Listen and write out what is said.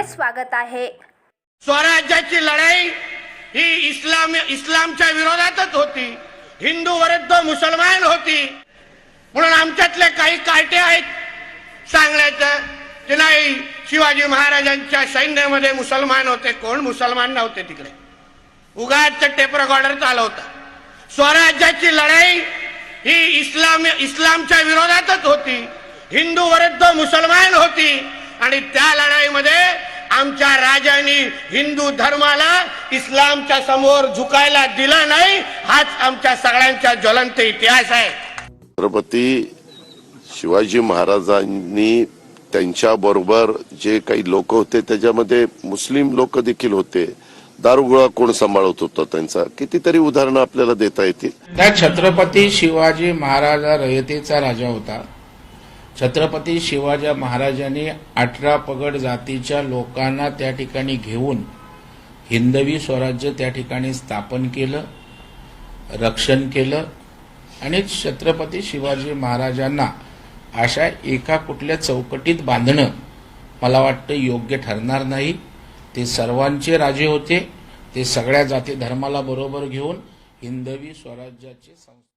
स्वागत आहे. स्वराज्याची लढाई ही इस्लाम इस्लामच्या विरोधातच होती. हिंदू विरुद्ध मुसलमान होती. म्हणून आमच्यातले काही कार्टे आहेत सांगण्याचं की नाही शिवाजी महाराजांच्या सैन्यामध्ये मुसलमान होते. कोण? मुसलमान नव्हते तिकडे. उगाच टेप रेकॉर्डर चालवता. स्वराज्याची लढाई ही इस्लाम इस्लामच्या विरोधातच होती. हिंदू विरुद्ध मुसलमान होती. आणि त्या लढाईमध्ये आमच्या राजांनी हिंदू धर्माला इस्लामच्या समोर झुकायला दिलं नाही हाच आमच्या सगळ्यांचा ज्वलंत इतिहास आहे. छत्रपती शिवाजी महाराजांनी त्यांच्या बरोबर जे काही लोक होते त्याच्यामध्ये मुस्लिम लोक देखील होते. दारुगोळा कोण सांभाळत होता त्यांचा? कितीतरी उदाहरणं आपल्याला देता येतील. त्या छत्रपती शिवाजी महाराज रयतेचा राजा होता. छत्रपती शिवाजी महाराजांनी अठरा पगड जातीच्या लोकांना त्या ठिकाणी घेऊन हिंदवी स्वराज्य त्या ठिकाणी स्थापन केलं रक्षण केलं आणि छत्रपती शिवाजी महाराजांना अशा एका कुठल्या चौकटीत बांधणं मला वाटतं योग्य ठरणार नाही. ते सर्वांचे राजे होते. ते सगळ्या जाती धर्माला बरोबर घेऊन हिंदवी स्वराज्याचे